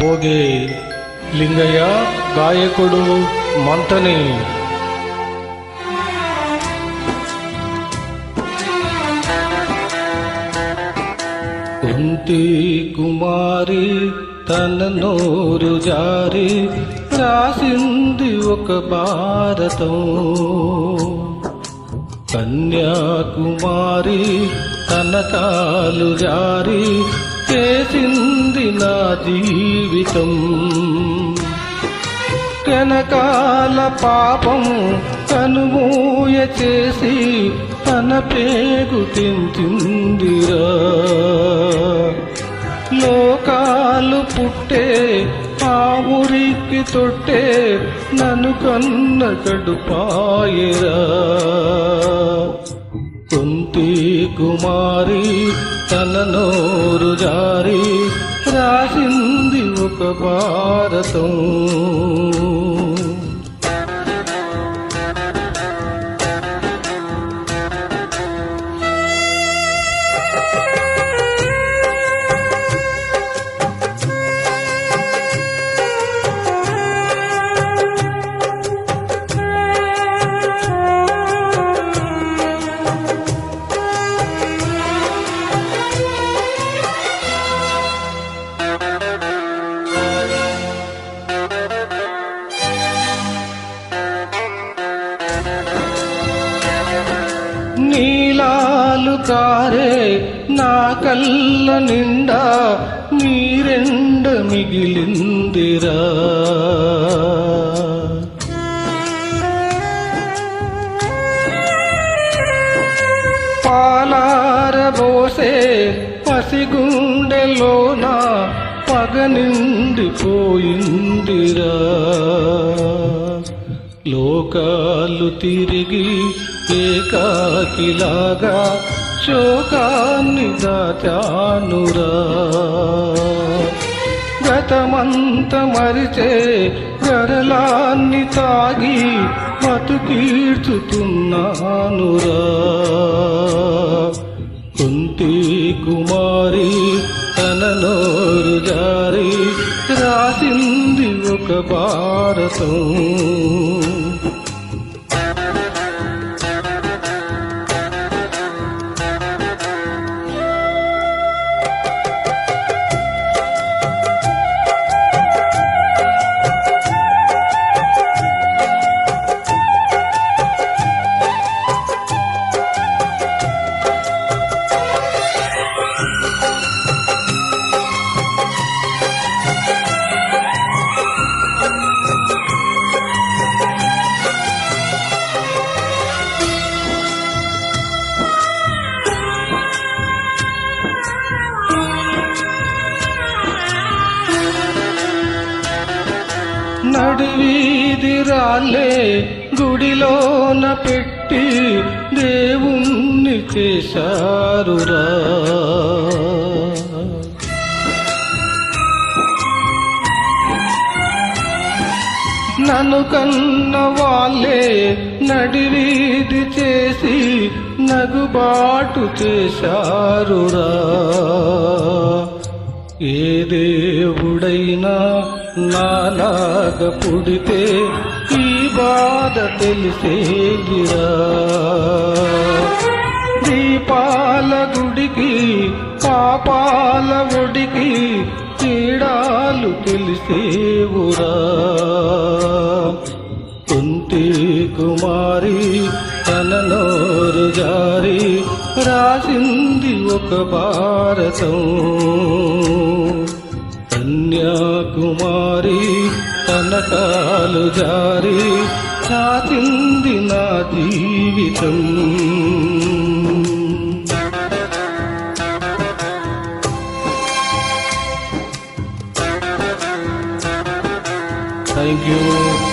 పోగే లింగయ్య గాయకుడు మంతని కుంతి కుమారి తన నోరు జారి రాసింది ఒక భారతం కన్యాకుమారి తన కాలు జారి చేసింది నా జీవితం. కనకాల పాపం కనుమూయ చేసి తన పేగు తెంచిందిరా. లోకాలు పుట్టే ఆ ఊరికి తొట్టే నన్ను కన్న కడుపాయరా. కుంతి కుమారి తన నోరు జారి రాసింది ఒక భారతం. నీలాలు కారే నా కళ్ళ నిండా మీరెండ మిగిలిందిరా. పాలారబోసే పసిగుండెలోన పగ నిండిపోయిందిరా. లోకాలు తిరిగి ఏకాకిలాగా శోకాన్ని దాచానురా. గతమంత మరిచే గరలాన్ని తాగి బతుకీర్చుతున్నానురా. కుంతి కుమారి తన నోరు జారి ఒక భారతం గుడిలోన పెట్టి దేవుణ్ణి చేశారురా. నన్ను కన్న వాళ్ళే నడివీది చేసి నగుబాటు చేశారురా. ఏ దేవుడైనా నాలాగ పుడితే ఈ బాధ తెలిసేదిరా దీపాల గుడికి పాపాల ఒడికి తేడాలు తెలిసేవురా కుంతి కుమారి తన నోరు జారీ రాసింది ఒక భారతం కన్యాకుమారి తన కాలు జారి రాసింది నా జీవితం Thank you.